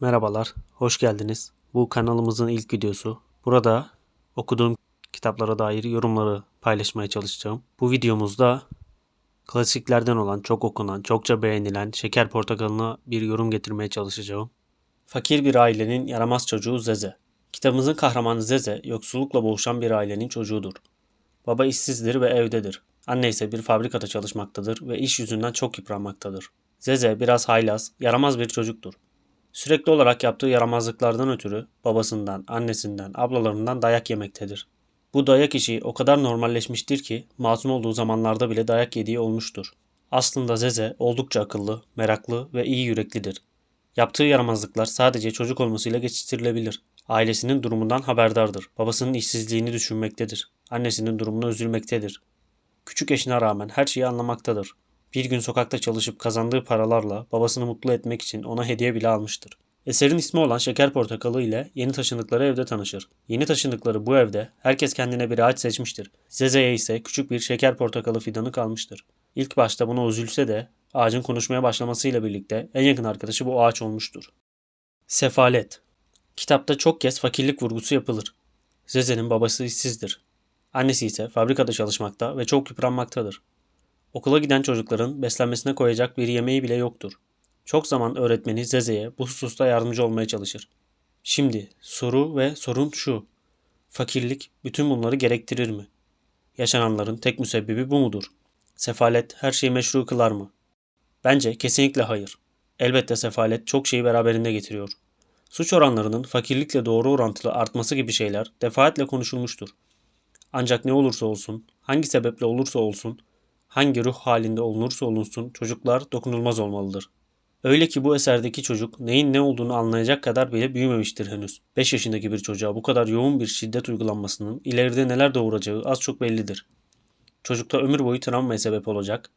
Merhabalar, hoş geldiniz. Bu kanalımızın ilk videosu. Burada okuduğum kitaplara dair yorumları paylaşmaya çalışacağım. Bu videomuzda klasiklerden olan, çok okunan, çokça beğenilen Şeker Portakalı'na bir yorum getirmeye çalışacağım. Fakir bir ailenin yaramaz çocuğu Zeze. Kitabımızın kahramanı Zeze, yoksullukla boğuşan bir ailenin çocuğudur. Baba işsizdir ve evdedir. Anne ise bir fabrikada çalışmaktadır ve iş yüzünden çok yıpranmaktadır. Zeze biraz haylaz, yaramaz bir çocuktur. Sürekli olarak yaptığı yaramazlıklardan ötürü babasından, annesinden, ablalarından dayak yemektedir. Bu dayak işi o kadar normalleşmiştir ki masum olduğu zamanlarda bile dayak yediği olmuştur. Aslında Zeze oldukça akıllı, meraklı ve iyi yüreklidir. Yaptığı yaramazlıklar sadece çocuk olmasıyla geçiştirilebilir. Ailesinin durumundan haberdardır. Babasının işsizliğini düşünmektedir. Annesinin durumuna üzülmektedir. Küçük yaşına rağmen her şeyi anlamaktadır. Bir gün sokakta çalışıp kazandığı paralarla babasını mutlu etmek için ona hediye bile almıştır. Eserin ismi olan Şeker Portakalı ile yeni taşındıkları evde tanışır. Yeni taşındıkları bu evde herkes kendine bir ağaç seçmiştir. Zeze'ye ise küçük bir şeker portakalı fidanı kalmıştır. İlk başta buna üzülse de ağacın konuşmaya başlamasıyla birlikte en yakın arkadaşı bu ağaç olmuştur. Sefalet Kitapta çok kez fakirlik vurgusu yapılır. Zeze'nin babası işsizdir. Annesi ise fabrikada çalışmakta ve çok yıpranmaktadır. Okula giden çocukların beslenmesine koyacak bir yemeği bile yoktur. Çok zaman öğretmeni Zeze'ye bu hususta yardımcı olmaya çalışır. Şimdi soru ve sorun şu. Fakirlik bütün bunları gerektirir mi? Yaşananların tek müsebbibi bu mudur? Sefalet her şeyi meşru kılar mı? Bence kesinlikle hayır. Elbette sefalet çok şeyi beraberinde getiriyor. Suç oranlarının fakirlikle doğru orantılı artması gibi şeyler defaatle konuşulmuştur. Ancak ne olursa olsun, hangi sebeple olursa olsun, hangi ruh halinde olunursa olunsun çocuklar dokunulmaz olmalıdır. Öyle ki bu eserdeki çocuk neyin ne olduğunu anlayacak kadar bile büyümemiştir henüz. 5 yaşındaki bir çocuğa bu kadar yoğun bir şiddet uygulanmasının ileride neler doğuracağı az çok bellidir. Çocukta ömür boyu travmaya sebep olacak,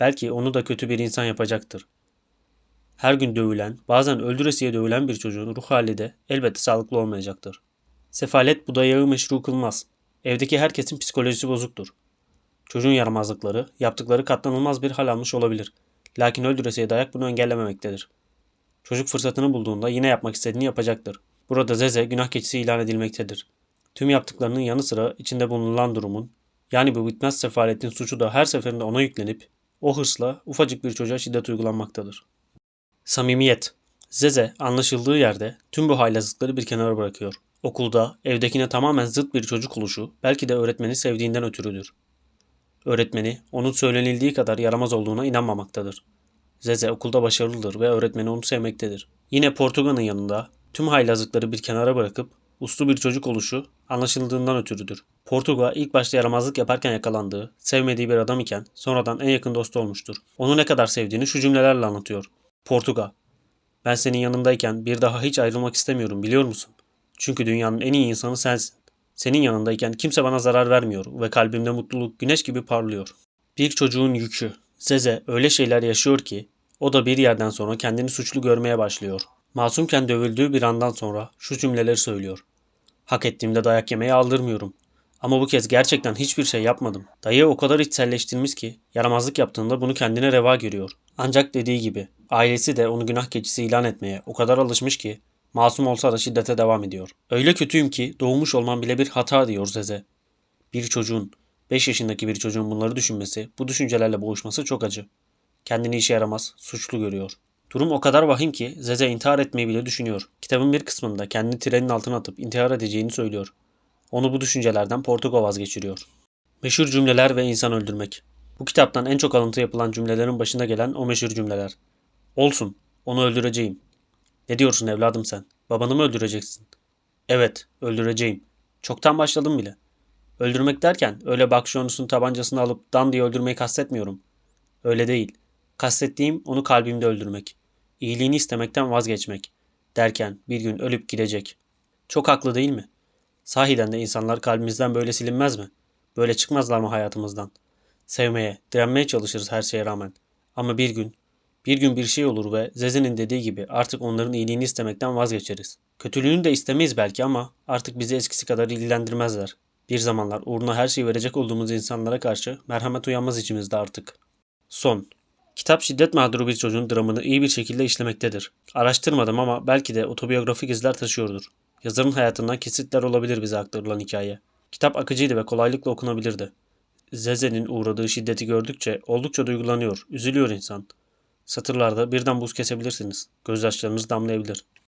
belki onu da kötü bir insan yapacaktır. Her gün dövülen, bazen öldüresiye dövülen bir çocuğun ruh hali de elbette sağlıklı olmayacaktır. Sefalet bu dayağı meşru kılmaz. Evdeki herkesin psikolojisi bozuktur. Çocuğun yaramazlıkları, yaptıkları katlanılmaz bir hal almış olabilir. Lakin öldüresiye dayak bunu engellememektedir. Çocuk fırsatını bulduğunda yine yapmak istediğini yapacaktır. Burada Zeze günah keçisi ilan edilmektedir. Tüm yaptıklarının yanı sıra içinde bulunulan durumun, yani bu bitmez sefaletin suçu da her seferinde ona yüklenip, o hırsla ufacık bir çocuğa şiddet uygulanmaktadır. Samimiyet Zeze anlaşıldığı yerde tüm bu haylazlıkları bir kenara bırakıyor. Okulda evdekine tamamen zıt bir çocuk oluşu belki de öğretmeni sevdiğinden ötürüdür. Öğretmeni onun söylenildiği kadar yaramaz olduğuna inanmamaktadır. Zeze okulda başarılıdır ve öğretmeni onu sevmektedir. Yine Portuga'nın yanında tüm haylazlıkları bir kenara bırakıp uslu bir çocuk oluşu anlaşıldığından ötürüdür. Portuga ilk başta yaramazlık yaparken yakalandığı, sevmediği bir adam iken sonradan en yakın dostu olmuştur. Onu ne kadar sevdiğini şu cümlelerle anlatıyor. Portuga, ben senin yanındayken bir daha hiç ayrılmak istemiyorum biliyor musun? Çünkü dünyanın en iyi insanı sensin. Senin yanındayken kimse bana zarar vermiyor ve kalbimde mutluluk güneş gibi parlıyor. Bir çocuğun yükü. Zeze öyle şeyler yaşıyor ki o da bir yerden sonra kendini suçlu görmeye başlıyor. Masumken dövüldüğü bir andan sonra şu cümleleri söylüyor. Hak ettiğimde dayak yemeye aldırmıyorum. Ama bu kez gerçekten hiçbir şey yapmadım. Dayı o kadar içselleştirmiş ki yaramazlık yaptığında bunu kendine reva görüyor. Ancak dediği gibi ailesi de onu günah keçisi ilan etmeye o kadar alışmış ki Masum olsa da şiddete devam ediyor. Öyle kötüyüm ki doğmuş olmam bile bir hata diyor Zeze. Bir çocuğun, 5 yaşındaki bir çocuğun bunları düşünmesi, bu düşüncelerle boğuşması çok acı. Kendini işe yaramaz, suçlu görüyor. Durum o kadar vahim ki Zeze intihar etmeyi bile düşünüyor. Kitabın bir kısmında kendini trenin altına atıp intihar edeceğini söylüyor. Onu bu düşüncelerden Portugal vazgeçiriyor. Meşhur cümleler ve insan öldürmek. Bu kitaptan en çok alıntı yapılan cümlelerin başına gelen o meşhur cümleler. Olsun, onu öldüreceğim. Ne diyorsun evladım sen? Babanı mı öldüreceksin? Evet, öldüreceğim. Çoktan başladım bile. Öldürmek derken öyle Bakşionus'un tabancasını alıp Dan diye öldürmeyi kastetmiyorum. Öyle değil. Kastettiğim onu kalbimde öldürmek. İyiliğini istemekten vazgeçmek. Derken bir gün ölüp gidecek. Çok haklı değil mi? Sahiden de insanlar kalbimizden böyle silinmez mi? Böyle çıkmazlar mı hayatımızdan? Sevmeye, direnmeye çalışırız her şeye rağmen. Ama bir gün bir gün bir şey olur ve Zeze'nin dediği gibi artık onların iyiliğini istemekten vazgeçeriz. Kötülüğünü de istemeyiz belki ama artık bizi eskisi kadar ilgilendirmezler. Bir zamanlar uğruna her şeyi verecek olduğumuz insanlara karşı merhamet uyanmaz içimizde artık. Son. Kitap şiddet mağduru bir çocuğun dramını iyi bir şekilde işlemektedir. Araştırmadım ama belki de otobiyografik izler taşıyordur. Yazarın hayatından kesitler olabilir bize aktarılan hikaye. Kitap akıcıydı ve kolaylıkla okunabilirdi. Zeze'nin uğradığı şiddeti gördükçe oldukça duygulanıyor, üzülüyor insan. Satırlarda birden buz kesebilirsiniz. Gözyaşlarınız damlayabilir.